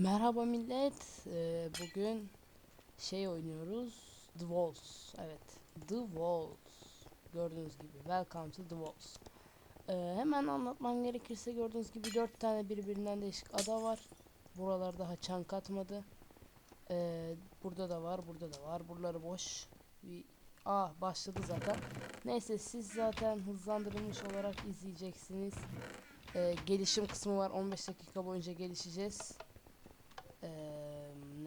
Merhaba millet. Ee, bugün şey oynuyoruz. The Walls. Evet. The Walls. Gördüğünüz gibi. Welcome to the Walls. Ee, hemen anlatmam gerekirse gördüğünüz gibi dört tane birbirinden değişik ada var. Buralar daha çan katmadı. Ee, burada da var, burada da var. Buraları boş. Bir Aa başladı zaten. Neyse siz zaten hızlandırılmış olarak izleyeceksiniz. Ee, gelişim kısmı var. 15 dakika boyunca gelişeceğiz.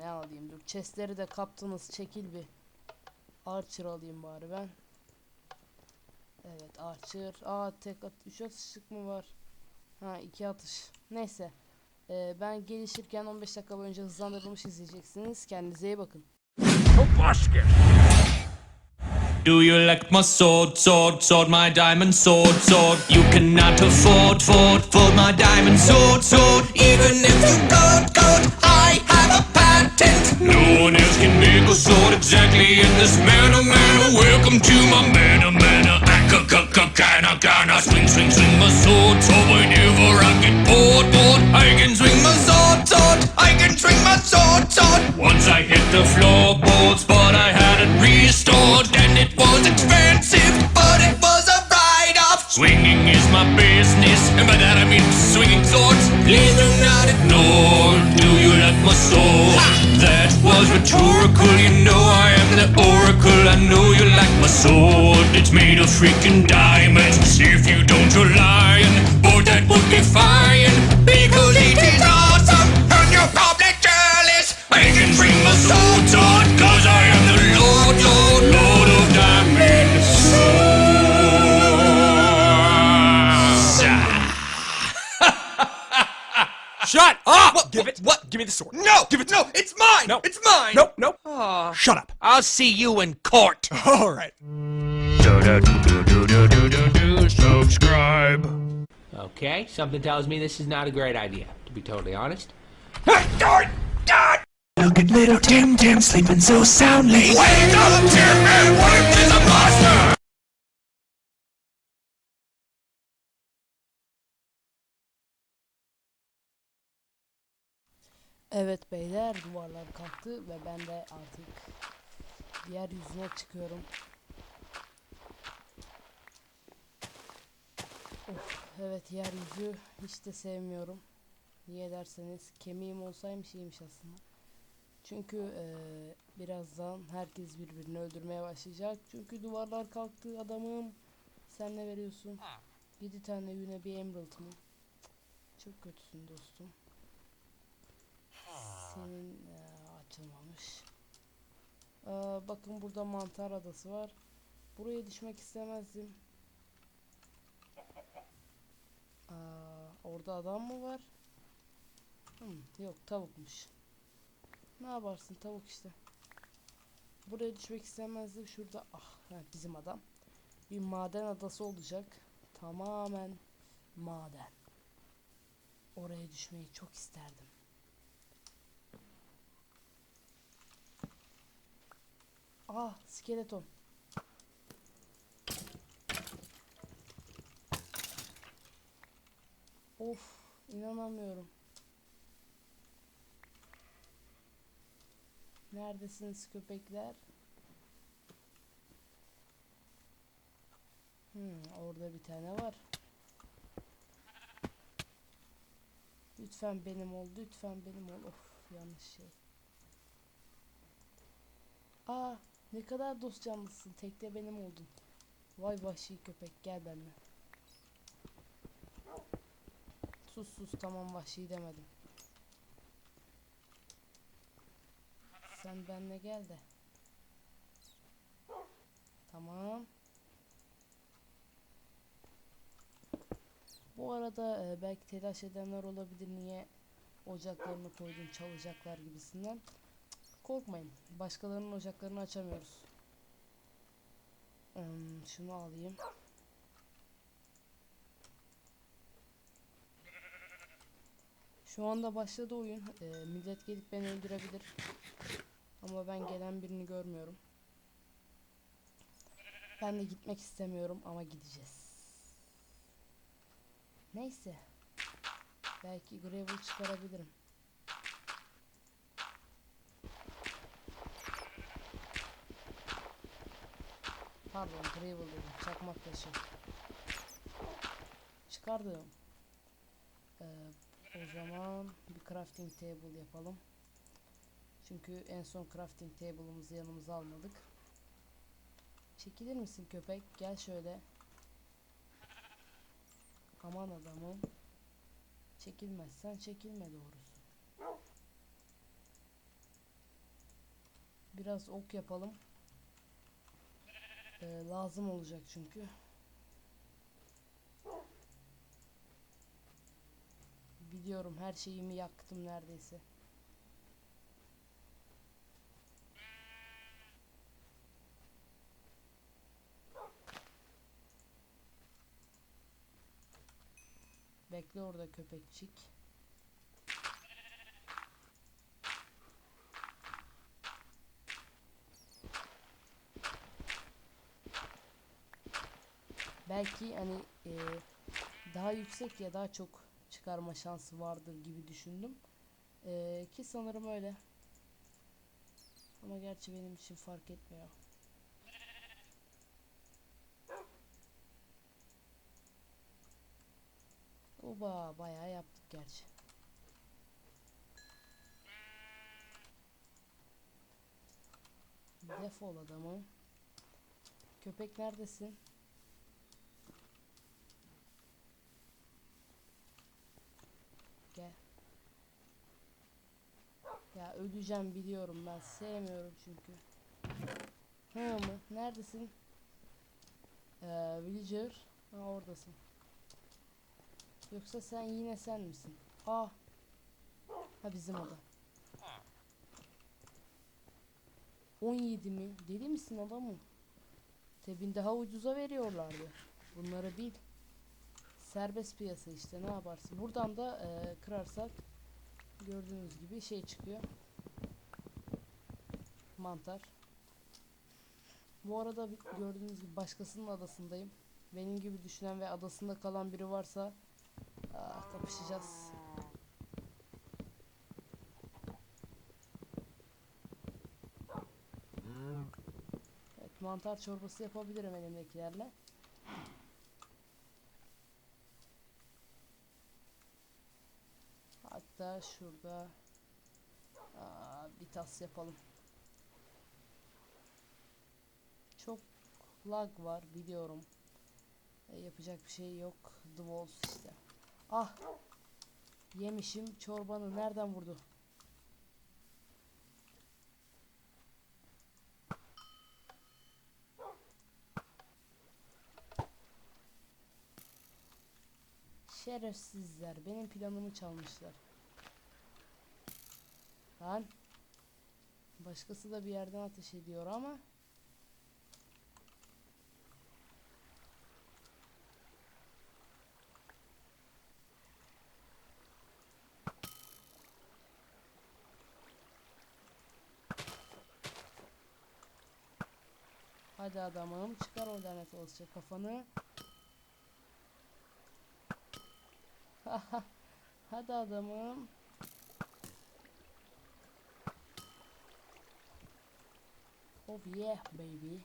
Ne alayım dur. Chestleri de kaptınız. Çekil bir. Archer alayım bari ben. Evet Archer. Aa tek at 3 atışlık mı var? Ha 2 atış. Neyse. Ee, ben gelişirken 15 dakika boyunca hızlandırılmış izleyeceksiniz. Kendinize iyi bakın. Basket. Do you like my sword, sword, sword, my diamond sword, sword? You cannot afford, afford, afford my diamond sword, sword. Even if you could, could, one else can make a sword exactly in this manner, manner. Welcome to my manner, manner. I ca ca ca canna canna swing, swing, swing my sword, sword. Whenever freaking diamonds. If you don't, you're lying. But that would be fine because it is awesome, and you're probably jealous. I can bring my sword on, cause I am the Lord, Lord, Lord of Diamonds. Shut ah! up! What? Give it. What? Give me the sword. No! Give it. No! It's mine! No. It's mine! Nope. Nope. Aw. Ah. Shut up. I'll see you in court. All right. Subscribe. Okay, something tells me this is not a great idea, to be totally honest. Look at little Tim Tim sleeping so soundly. Wake up, Tim, and wake is a monster. Evet beyler duvarlar kalktı ve ben de artık diğer yüzüne çıkıyorum. Of, evet yeryüzü hiç de sevmiyorum. Niye derseniz kemiğim olsaymış iyiymiş aslında. Çünkü eee, birazdan herkes birbirini öldürmeye başlayacak. Çünkü duvarlar kalktı adamım. Sen ne veriyorsun? 7 tane yüne bir emerald mı? Çok kötüsün dostum. Senin eee, açılmamış. Aa, bakın burada mantar adası var. Buraya düşmek istemezdim. Orada adam mı var? Hmm, yok tavukmuş. Ne yaparsın tavuk işte. Buraya düşmek istemezdim. Şurada ah bizim adam. Bir maden adası olacak. Tamamen maden. Oraya düşmeyi çok isterdim. Ah skeleton. Of inanamıyorum. Neredesiniz köpekler? Hmm, orada bir tane var. Lütfen benim ol, lütfen benim ol. Of yanlış şey. Aa ne kadar dost canlısın. Tekte benim oldun. Vay vahşi köpek gel benimle. Sus sus tamam vahşi demedim. Sen benimle gel de. Tamam. Bu arada e, belki telaş edenler olabilir niye ocaklarını koydun çalacaklar gibisinden. Korkmayın. Başkalarının ocaklarını açamıyoruz. Hmm, şunu alayım. Şu anda başladı oyun. E, millet gelip beni öldürebilir. Ama ben gelen birini görmüyorum. Ben de gitmek istemiyorum ama gideceğiz. Neyse. Belki gravel çıkarabilirim. Pardon gravel dedim. Çakmak taşı. Çıkardım. Ee, o zaman bir crafting table yapalım. Çünkü en son crafting table'ımızı yanımıza almadık. Çekilir misin köpek? Gel şöyle. Aman adamım. Çekilmezsen çekilme doğrusu. Biraz ok yapalım. Ee, lazım olacak çünkü. Biliyorum her şeyimi yaktım neredeyse. Bekle orada köpekçik. Belki hani e, daha yüksek ya daha çok çıkarma şansı vardır gibi düşündüm. E, ki sanırım öyle. Ama gerçi benim için fark etmiyor. Oba bayağı yaptık gerçi. Defol adamı. Köpek neredesin? Gel. Ya öleceğim biliyorum ben sevmiyorum çünkü. Hı mı? Neredesin? Ee, villager. Ha oradasın. Yoksa sen yine sen misin? Ah. Ha bizim adam. 17 mi? Deli misin adamım? Tebin daha ucuza veriyorlardı. Bunları bil. Serbest piyasa işte ne yaparsın. Buradan da e, kırarsak gördüğünüz gibi şey çıkıyor. Mantar. Bu arada gördüğünüz gibi başkasının adasındayım. Benim gibi düşünen ve adasında kalan biri varsa aa, kapışacağız. Evet, mantar çorbası yapabilirim elimdekilerle. Şurada aa, bir tas yapalım. Çok lag var biliyorum. E, yapacak bir şey yok. The Walls işte. Ah! Yemişim çorbanı nereden vurdu? Şerefsizler benim planımı çalmışlar. Lan başkası da bir yerden ateş ediyor ama Hadi adamım çıkar o lanet olacak kafanı. Hadi adamım. Oh yeah baby.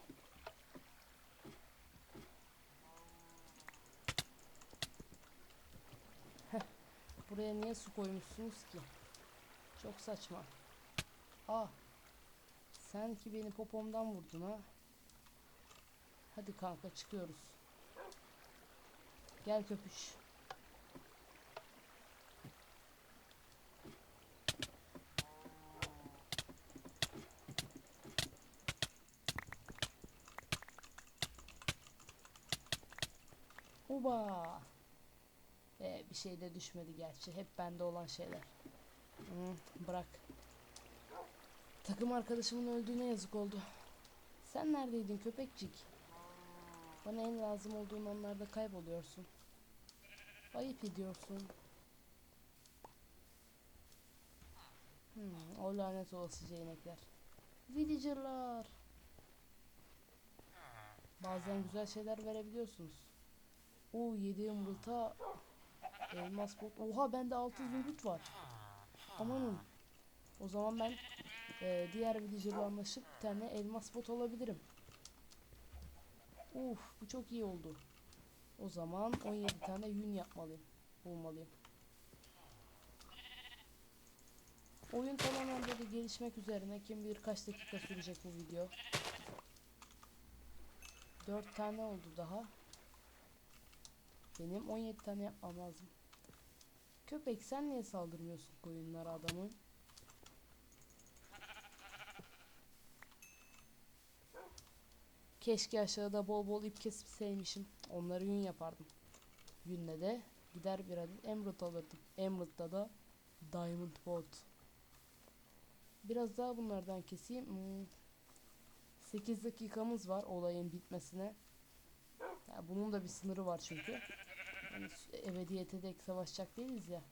Buraya niye su koymuşsunuz ki? Çok saçma. Ah. Sen ki beni popomdan vurdun ha. Hadi kanka çıkıyoruz. Gel köpüş. Oba. Ee, bir şey de düşmedi gerçi. Hep bende olan şeyler. Hı, bırak. Takım arkadaşımın öldüğüne yazık oldu. Sen neredeydin köpekcik? Bana en lazım olduğun anlarda kayboluyorsun. Ayıp ediyorsun. Hmm, o lanet olası inekler. Villager'lar. Bazen güzel şeyler verebiliyorsunuz. O 7 yumurta elmas bot. Oha bende 6 zümrüt var. Amanın. O zaman ben e, diğer villager'la anlaşıp bir tane elmas bot alabilirim. Uf bu çok iyi oldu. O zaman 17 tane yün yapmalıyım. Bulmalıyım. Oyun tamamen böyle gelişmek üzerine. Kim bilir kaç dakika sürecek bu video. 4 tane oldu daha. Benim 17 tane yapmam lazım. Köpek sen niye saldırmıyorsun koyunlara adamın? Keşke aşağıda bol bol ip kesip sevmişim. Onları yün yapardım. Yünle de gider bir adet emerald alırdım. Emerald'da da diamond bolt. Biraz daha bunlardan keseyim. Hmm. 8 dakikamız var olayın bitmesine. Ya bunun da bir sınırı var çünkü. Yani ebediyete dek savaşacak değiliz ya.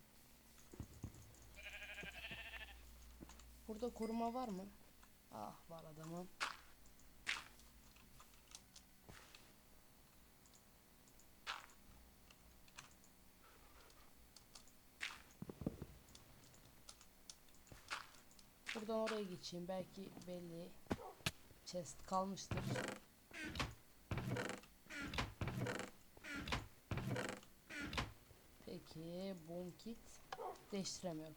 Burada koruma var mı? Ah var adamın. Buradan oraya geçeyim. Belki belli chest kalmıştır. Peki boom kit değiştiremiyorum.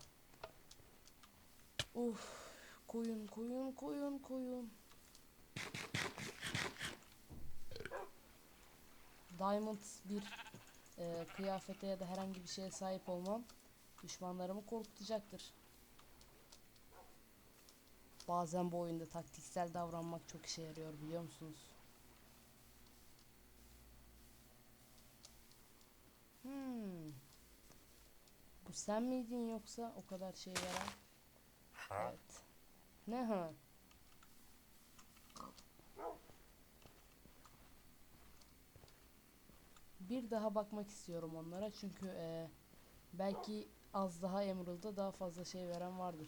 Uf koyun koyun koyun koyun. Diamond bir e, kıyafete ya da herhangi bir şeye sahip olmam düşmanlarımı korkutacaktır. Bazen bu oyunda taktiksel davranmak çok işe yarıyor biliyor musunuz? Hmm. Bu sen miydin yoksa o kadar şey veren? Evet. Ne ha? Bir daha bakmak istiyorum onlara çünkü eee, belki az daha Emerald'da daha fazla şey veren vardır.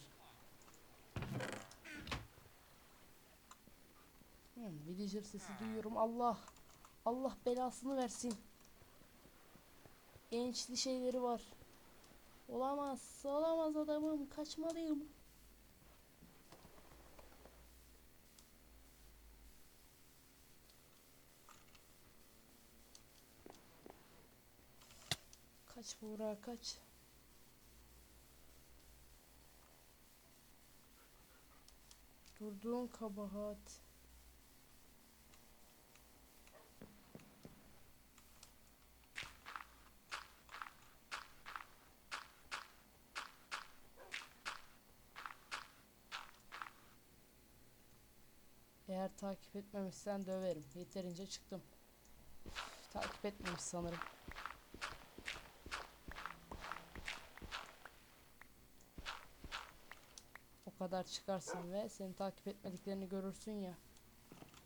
Hmm, villager sesi duyuyorum. Allah. Allah belasını versin. Ençli şeyleri var. Olamaz. Olamaz adamım. Kaçmalıyım. Kaç Buğra kaç. Durduğun kabahat. Takip etmemişsen döverim. Yeterince çıktım. Üf, takip etmemiş sanırım. O kadar çıkarsın ve seni takip etmediklerini görürsün ya.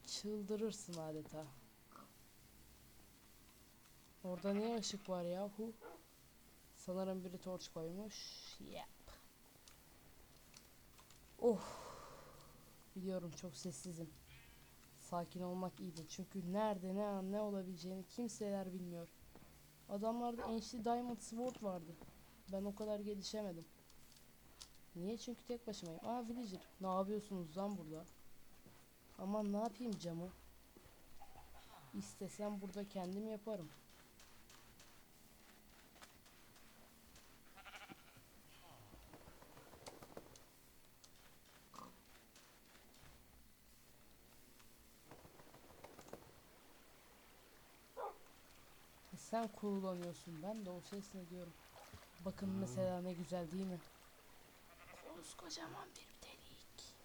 Çıldırırsın adeta. Orada niye ışık var yahu? Sanırım biri torç koymuş. Yep. Oh. Biliyorum çok sessizim. Sakin olmak iyidir. Çünkü nerede ne an ne olabileceğini kimseler bilmiyor. Adamlarda enişli Diamond Sword vardı. Ben o kadar gelişemedim. Niye? Çünkü tek başımayım. Aa Villager. Ne yapıyorsunuz lan burada? Aman ne yapayım camı? İstesem burada kendim yaparım. Sen kullanıyorsun. Ben de o ses ne diyorum. Bakın mesela ne güzel değil mi? Koskocaman bir delik.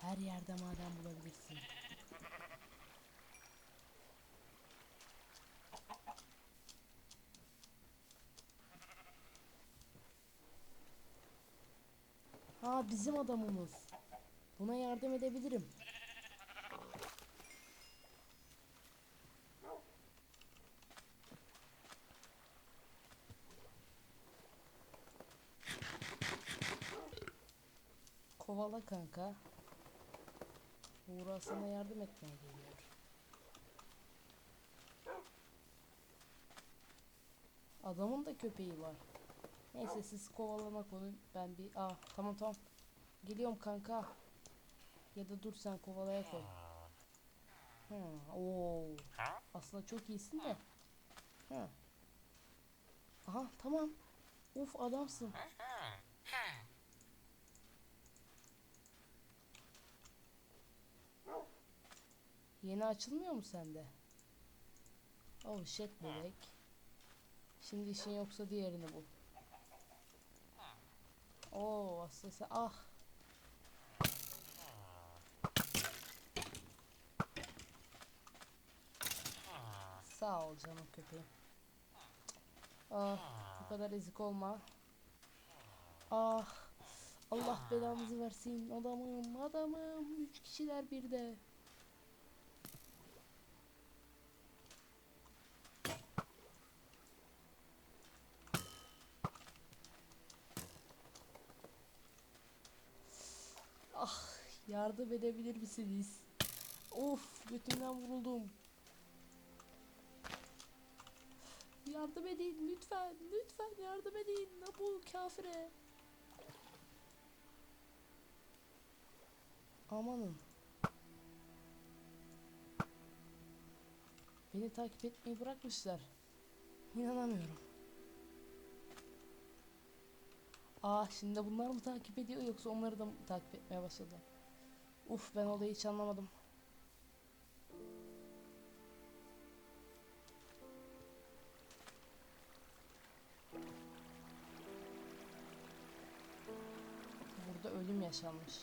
Her yerde maden bulabilirsin. Ha bizim adamımız. Buna yardım edebilirim. Kovala kanka. Uğra sana yardım etmeye geliyor. Adamın da köpeği var. Neyse siz kovalamak onu ben bir... Aa tamam tamam. Geliyorum kanka. Ya da dur sen kovalaya koy. Ha, oo. Aslında çok iyisin de. Ha. Aha tamam. Uf adamsın. Yeni açılmıyor mu sende? Oh shit bebek. Şimdi işin yoksa diğerini bul. Oo aslında sen ah. Sağ ol canım köpeğim. Ah bu kadar ezik olma. Ah Allah belanızı versin adamım adamım. Üç kişiler birde. Ah yardım edebilir misiniz? Of götümden vuruldum. Yardım edin lütfen lütfen yardım edin bu kafire. Amanın. Beni takip etmeyi bırakmışlar. İnanamıyorum. Aa şimdi bunlar mı takip ediyor yoksa onları da mı takip etmeye başladılar? Uf ben olayı hiç anlamadım. Burada ölüm yaşanmış.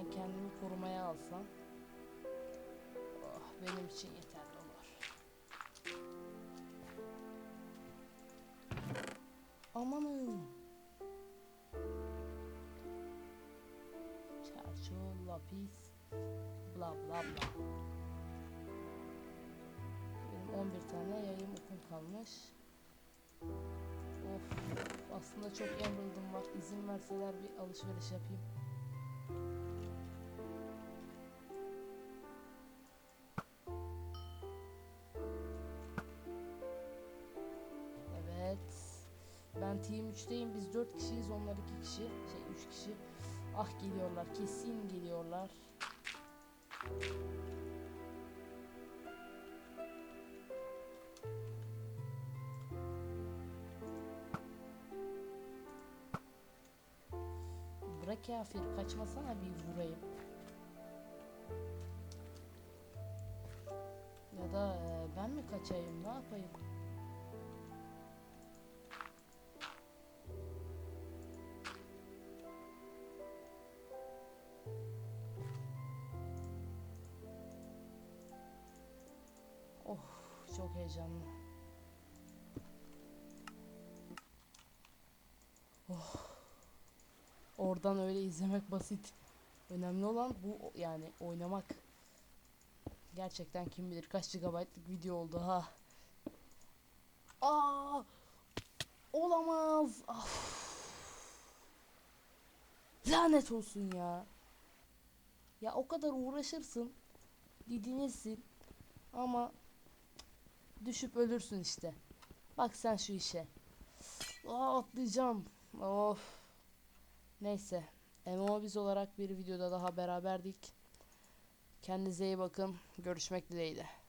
Ben kendimi korumaya alsam oh, benim için yeterli olur. Amanın. Çarçur, lapis, bla bla bla. Benim 11 tane yayım okum kalmış. Of, aslında çok Emerald'ım var. İzin verseler bir alışveriş yapayım. Team 3'teyim. Biz 4 kişiyiz. Onlar 2 kişi. Şey 3 kişi. Ah geliyorlar. Kesin geliyorlar. Bırak kafir. Kaçmasana bir vurayım. Ya da e, ben mi kaçayım? Ne yapayım? Heyecanlı. Oh. Oradan öyle izlemek basit. Önemli olan bu yani oynamak. Gerçekten kim bilir kaç GB'lık video oldu ha. Aa! Olamaz. Af. Lanet olsun ya. Ya o kadar uğraşırsın. Didinirsin. Ama düşüp ölürsün işte. Bak sen şu işe. Aa, atlayacağım. Of. Neyse. MMO biz olarak bir videoda daha beraberdik. Kendinize iyi bakın. Görüşmek dileğiyle.